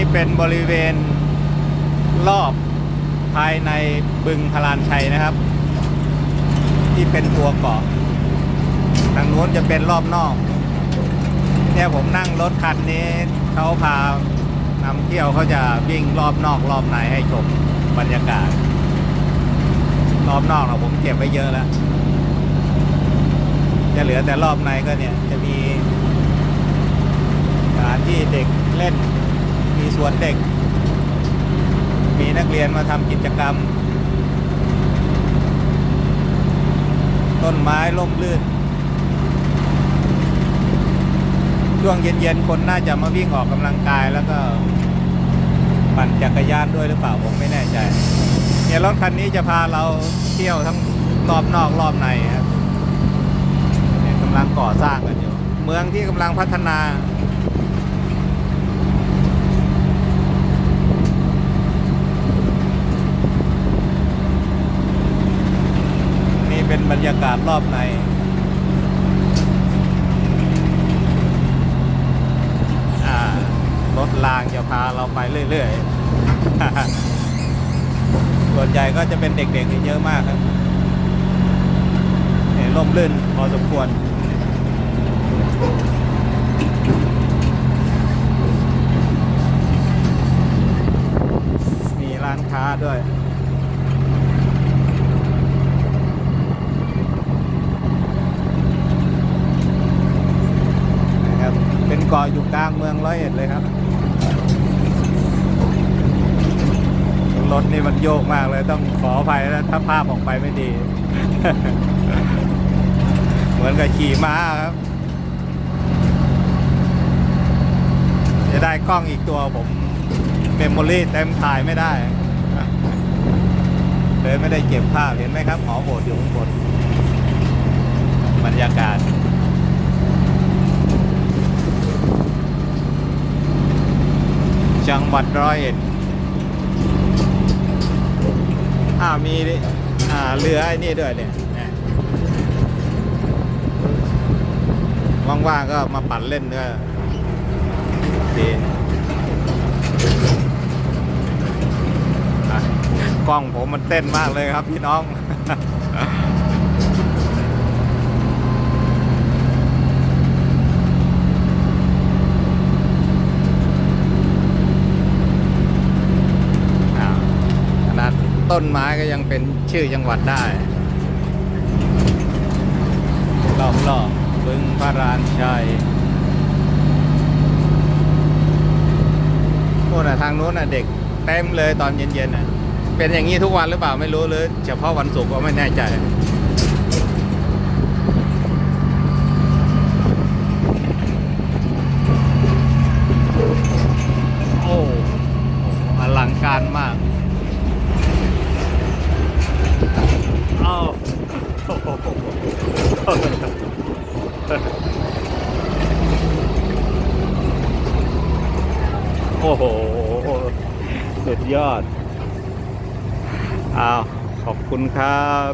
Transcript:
นี่เป็นบริเวณรอบภายในบึงพลานชัยนะครับ ที่เป็นตัวเกาะทางโน้นจะเป็นรอบนอก เนี่ยผมนั่งรถคันนี้เขาพานำเที่ยวเขาจะวิ่งรอบนอกรอบในให้ชมบรรยากาศ รอบนอกเราผมเก็บไว้เยอะแล้วจะเหลือแต่รอบในก็เนี่ยจะมีสถานที่เด็กเล่น มีสวนเด็ก มีนักเรียนมาทำกิจกรรม ต้นไม้ร่มรื่น ช่วงเย็นๆ คนน่าจะมาวิ่งออกกำลังกายแล้วก็ปั่นจักรยานด้วยหรือเปล่าผมไม่แน่ใจ เนี่ยรถคันนี้จะพาเราเที่ยวทั้งรอบนอกรอบในครับกำลังก่อสร้างกันอยู่ เมืองที่กำลังพัฒนา เป็นบรรยากาศรอบในรถรางจะพาเราไปเรื่อยๆ ส่วนใหญ่ก็จะเป็นเด็กๆเยอะมากครับเนี่ยร่มรื่นพอสมควรมีร้านค้าด้วย นะครับ เกาะอยู่กลางเมืองร้อยเอ็ดเลยครับ รถนี่มันโยกมากเลยต้องขออภัยนะถ้าภาพออกไปไม่ดี เหมือนกับขี่ม้าครับ จะได้กล้องอีกตัวผมเมมโมรี่เต็มถ่ายไม่ได้เลยไม่ได้เก็บภาพเห็นไหมครับหอโบสถ์อยู่ข้างบนบรรยากาศ จังหวัดร้อยเอ็ดอ่ามีอ่าเรือไอ้นี่ด้วยเนี่ยว่างๆก็มาปั่นเล่นก็ดีกล้องผมมันเต้นมากเลยครับพี่น้อง อ้าวขนาด ต้นไม้ก็ยังเป็นชื่อจังหวัดได้ รอบรอบๆบึงพระรานชัยโน่นน่ะทางโน้นน่ะเด็กเต็มเลยตอนเย็นๆน่ะ เป็นอย่างนี้ทุกวันหรือเปล่าไม่รู้หรือเฉพาะวันศุกร์ก็ไม่แน่ใจโอ้อลังการมาก อ้าวโอ้โหโอ้โห สุดยอด อ้าว ขอบคุณครับ